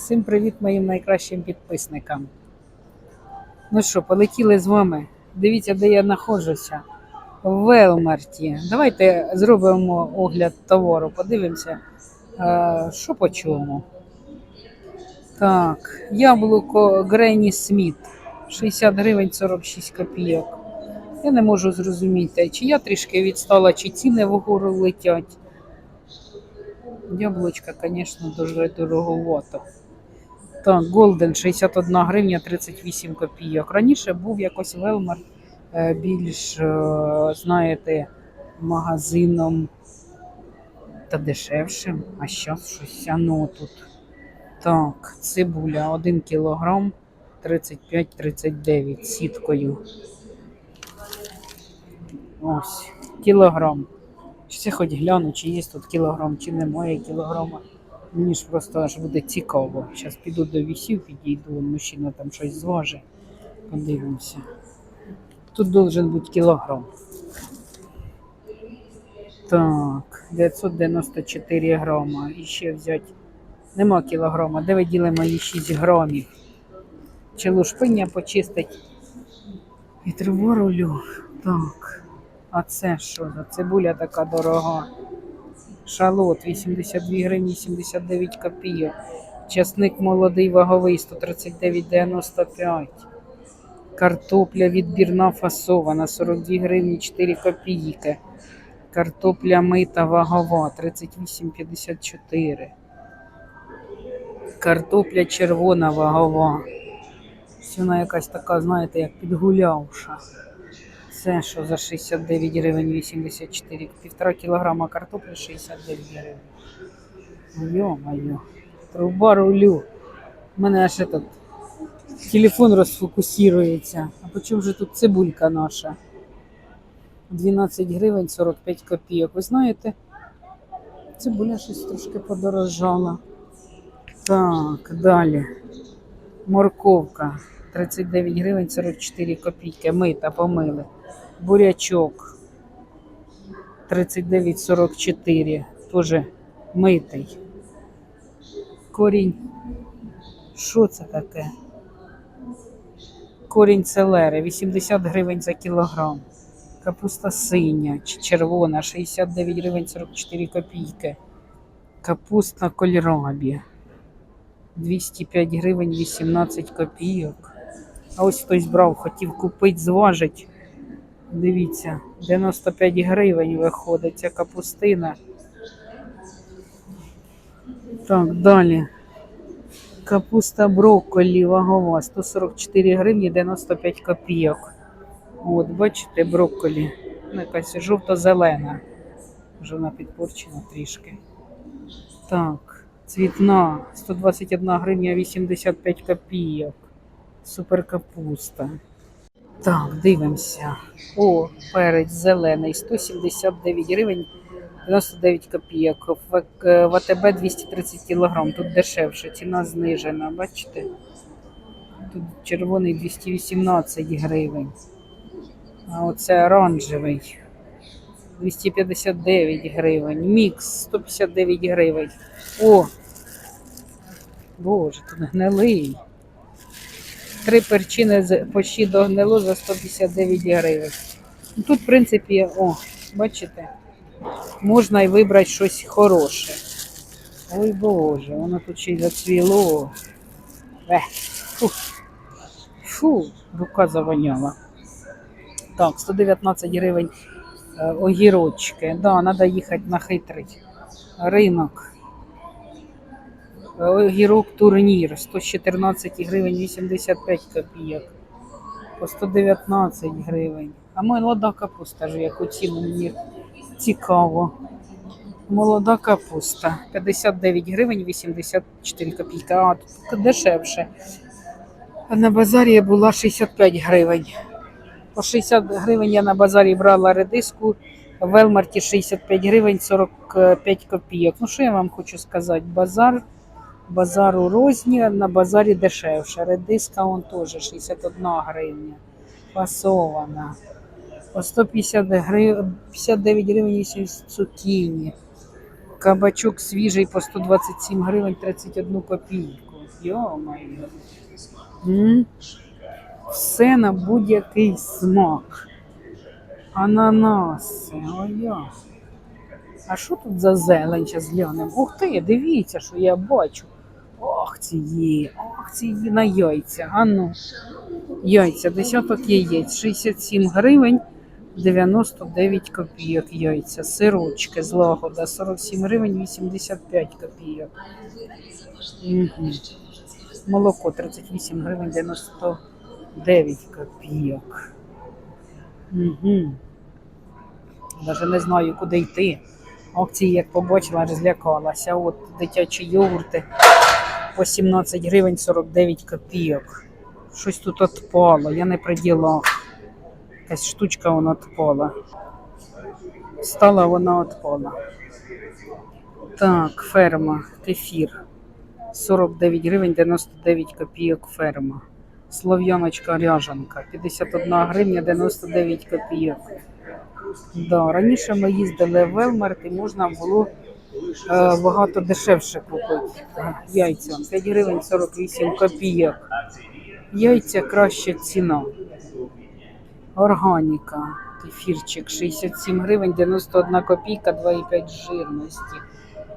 Всім привіт моїм найкращим підписникам. Ну що, полетіли з вами. Дивіться, де я знаходжуся. В Велмарті. Давайте зробимо огляд товару, подивимося, е, що по чому. Так, яблуко Гренні Сміт 60 гривень 46 копійок. Я не можу зрозуміти, чи я трішки відстала, чи ціни вгору летять. Яблучка, звісно, дуже дороговато. Так, Голден 61 гривня 38 копійок. Раніше був якось Велмар е, більш, е, знаєте, магазином та дешевшим. А зараз щось оно тут. Так, цибуля 1 кілограм 35-39 сіткою. Ось, кілограм. Ще хоч гляну, чи є тут кілограм, чи немає кілограма. Мені ж просто аж буде цікаво. Зараз піду до вісів, підійду, мужчина там щось зважить. Подивимося. Тут должен бути кілограм. Так, 994 грама. І ще взяти. Нема кілограма. Де ви діли мої 6 грамів? Чи лушпиня почистить? Вітрову рулю. Так. А це що за цибуля така дорога? Шалот 82 гривні 79 копійок. Часник молодий ваговий 139,95. Картопля відбірна фасована 42 гривні 4 копійки. Картопля мита вагова 38,54. Картопля червона вагова. Вона якась така, знаєте, як підгулявша. Це що за 69 гривень 84, півтора кілограма картоплі 69 гривень. Йо-моє, труба рулю. У мене аж этот телефон розфокусується. А по же тут цибулька наша? 12 гривень 45 копійок. Ви знаєте, цибуля щось трошки подорожала. Так, далі. Морковка 39 гривень 44 копійки. Мита помили. Бурячок 39,44. Теж митий. Корінь. Що це таке? Корінь селери 80 гривень за кілограм. Капуста синя чи червона 69 гривень 44 копійки. Капуста кольрабі 205 гривень 18 копійок. А ось хтось брав, хотів купити, зважить. Дивіться, 95 гривень виходить ця капустина. Так, далі. Капуста брокколі вагова 144 гривні 95 копійок. От, бачите, брокколі. Ну, якась жовто-зелена. Вже вона підпорчена трішки. Так, цвітна 121 гривня 85 копійок. Супер капуста. Так, дивимося. О, перець зелений 179 гривень 99 копійок. В АТБ 230 кілограм. Тут дешевше, ціна знижена, бачите? Тут червоний 218 гривень. А оце оранжевий 259 гривень. Мікс 159 гривень. О! Боже, тут гнилий. Три перчини почти до гнило за 159 гривень. Ну, Тут, в принципі, о, бачите, можна і вибрати щось хороше. Ой Боже, воно тут ще й зацвіло. Ех, фу. Фу, рука завоняла. Так, 119 гривень е, огірочки. Да, треба їхати на хитрий ринок. Огірок турнір 114 гривень 85 копійок. По 119 гривень. А молода капуста ж яку ціну мені цікаво. Молода капуста 59 гривень 84 копійки. А тут дешевше. На базарі була 65 гривень. По 60 гривень я на базарі брала редиску, в Велмарті 65 гривень 45 копійок. Ну що я вам хочу сказати? Базар, базар у розні, на базарі дешевше. Редиска он теж 61 гривня. Фасована. По 150 гривень, 59 гривень 80 цукіні. Кабачок свіжий по 127 гривень 31 копійку. Йо-моє. Все на будь-який смак. Ананаси, ой. А що тут за зелень зараз глянемо? Ух ти, дивіться, що я бачу. Ох, ці ох, ці на яйця. А ну. Яйця, десяток яєць, 67 гривень, 99 копійок яйця. Сирочки з лагода, 47 гривень, 85 копійок. Угу. Молоко 38 гривень, 99 копійок. Угу. Навіть не знаю, куди йти. Акції, як побачила, аж злякалася. От дитячі йогурти по 17 гривень 49 копійок. Щось тут відпало, я не при ділах. Якась штучка вона відпала. Стала вона відпала. Так, ферма, кефір. 49 гривень 99 копійок ферма. Слов'яночка ряжанка 51 гривня 99 копійок. Да, раніше ми їздили в Велмарт і можна було багато дешевше купити. Е, Яйця 5 гривень 48 копійок. Яйця краща ціна. Органіка. Кефірчик 67 гривень 91 копійка 2,5 жирності.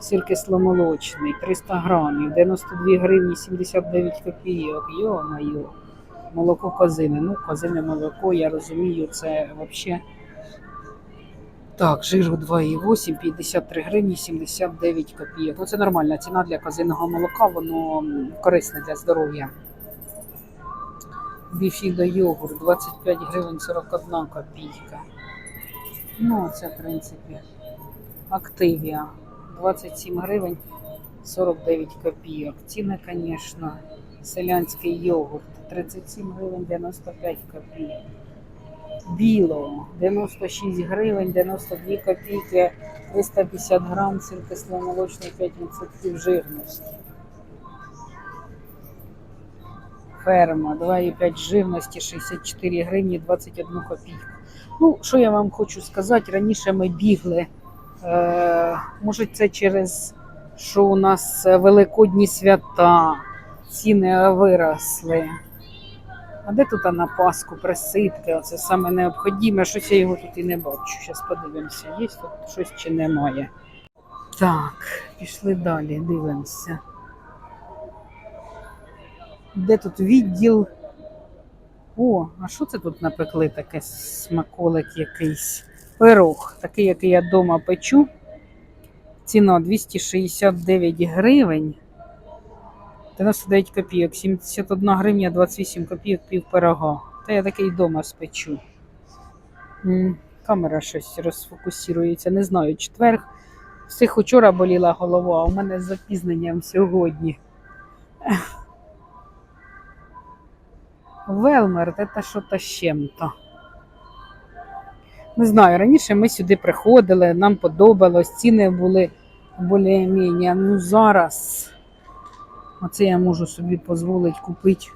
Сир кисломолочний 300 грамів 92 гривні 79 копійок. Йо-моє. Молоко козини. Ну, козине молоко, я розумію, це взагалі. Так, жиру 2,8, 53 гривні 79 копійок. Ну, це нормальна ціна для козиного молока, воно корисне для здоров'я. Біфідо йогурт 25 гривень 41 копійка. Ну, це, в принципі, Активія 27 гривень 49 копійок. Ціни, звісно, селянський йогурт 37 гривень 95 копійок. Біло 96 гривень 92 копійки, 350 грам, сир кисломолочний 5% жирності. Ферма 2,5 жирності, 64 гривні 21 копійку. Ну, що я вам хочу сказати, раніше ми бігли. Е, може, це через що у нас е, великодні свята, ціни виросли. А де тут на Пасху присипки? Оце саме необхідне. Щось я його тут і не бачу. Зараз подивимося, є тут щось чи немає. Так, пішли далі, дивимося. Де тут відділ? О, а що це тут напекли таке смаколик якийсь? Пирог, такий, який я вдома печу. Ціна 269 гривень. 99 копійок, 71 гривня, 28 копійок пів пирога. Та я такий вдома спечу. Камера щось розфокусується, не знаю, четверг. Всіх учора боліла голова, а у мене з запізненням сьогодні. Велмер, це що-то з чим-то. Не знаю, раніше ми сюди приходили, нам подобалось, ціни були більш-менш. Ну зараз оце я можу собі дозволити купити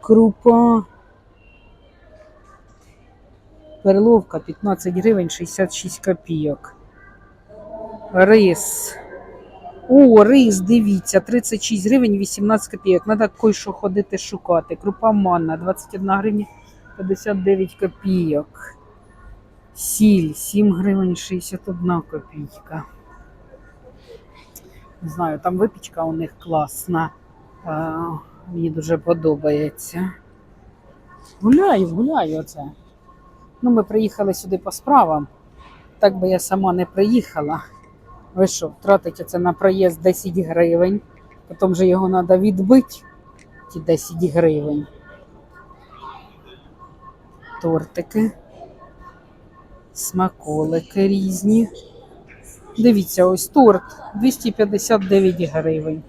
крупа. Перловка 15 гривень 66 копійок. Рис. О, рис, дивіться, 36 гривень 18 копійок. Треба кое-що ходити шукати. Крупа манна 21 гривня 59 копійок. Сіль 7 гривень 61 копійка. Не знаю, там випічка у них класна. А, мені дуже подобається. Гуляю, гуляю оце. Ну, ми приїхали сюди по справам. Так би я сама не приїхала. Ви що, втратите це на проїзд 10 гривень, потім же його треба відбити, ті 10 гривень. Тортики, смаколики різні. Дивіться, ось торт 259 гривень,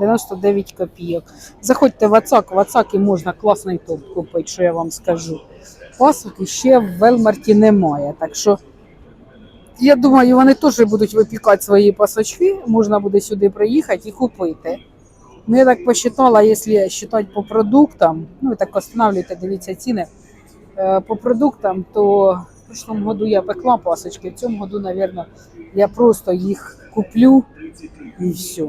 99 копійок. Заходьте в Ацак, в Ацакі можна класний торт купити, що я вам скажу. Пасоки ще в Велмарті немає, так що я думаю, вони теж будуть випікати свої пасочки, можна буде сюди приїхати і купити. Ну, я так посчитала, якщо вважати по продуктам, ну ви так останавливаєте, дивіться ціни. е, По продуктам, то в прошлому году я пекла пасочки, в цьому году, мабуть, я просто їх куплю і все.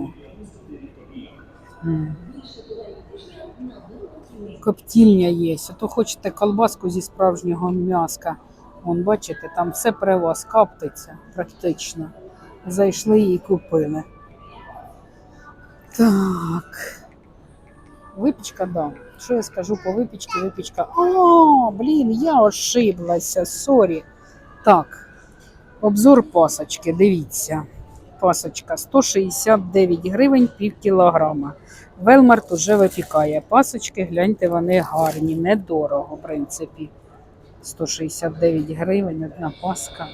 Коптільня є. А то хочете колбаску зі справжнього м'яска. Вон, бачите, там все при вас каптиться практично. Зайшли і купили. Так. Випічка, да. Що я скажу по випічці? Випічка. О, блін, я ошиблася, сорі. Так, обзор пасочки, дивіться. Пасочка 169 гривень пів кілограма. Велмарт уже випікає пасочки, гляньте, вони гарні, недорого, в принципі. 169 гривень, одна паска.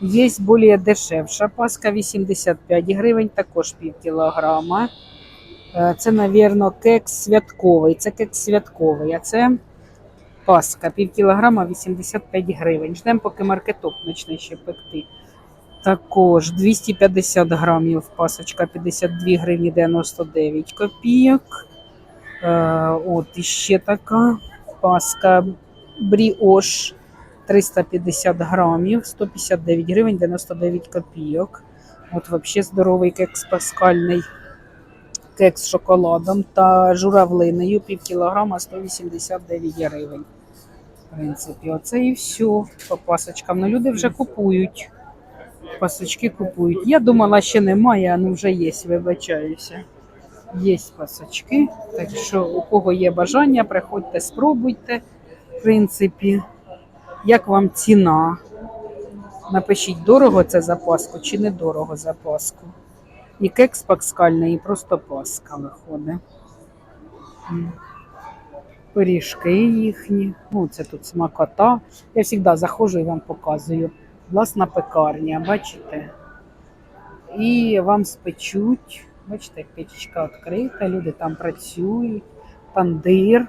Є більш дешевша паска 85 гривень, також пів кілограма. Е, Це, мабуть, кекс святковий. Це кекс святковий, а це паска пів кілограма 85 гривень. Ждемо, поки маркеток почне ще пекти. Також 250 грамів пасочка 52 гривні 99 копійок. Е, от іще така паска бріош 350 грамів 159 гривень 99 копійок. От взагалі здоровий кекс паскальний кекс з шоколадом та журавлиною пів кілограма 189 гривень. В принципі, оце і все по пасочкам. Ну, люди вже купують. Пасочки купують. Я думала, ще немає, а ну вже є, вибачаюся. Є пасочки. Так що, у кого є бажання, приходьте, спробуйте. В принципі, як вам ціна? Напишіть, дорого це за паску чи недорого за паску. І кекс паскальний, і просто паска виходить. Пиріжки їхні. Ну, це тут смакота. Я завжди заходжу і вам показую. Власна пекарня, бачите? І вам спечуть. Бачите, печечка відкрита, люди там працюють, тандир.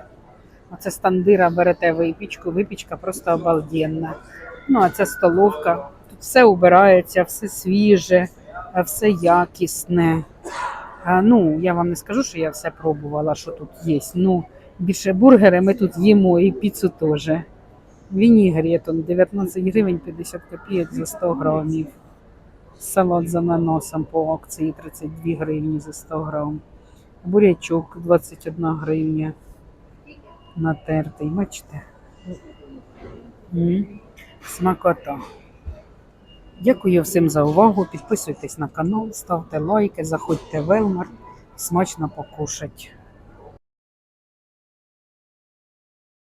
Оце з тандира берете випічку, випічка просто обалденна. Ну, а це столовка. Тут все убирається, все свіже, все якісне. Ну, я вам не скажу, що я все пробувала, що тут є. Ну, більше бургери ми тут їмо і піцу теж. Вінігрет, он 19 гривень 50 копійок за 100 грамів. Салат з ананасом по акції 32 гривні за 100 грам. Бурячок 21 гривня натертий. Бачите? Смакота. Дякую всім за увагу. Підписуйтесь на канал, ставте лайки, заходьте в Велмар. Смачно покушать.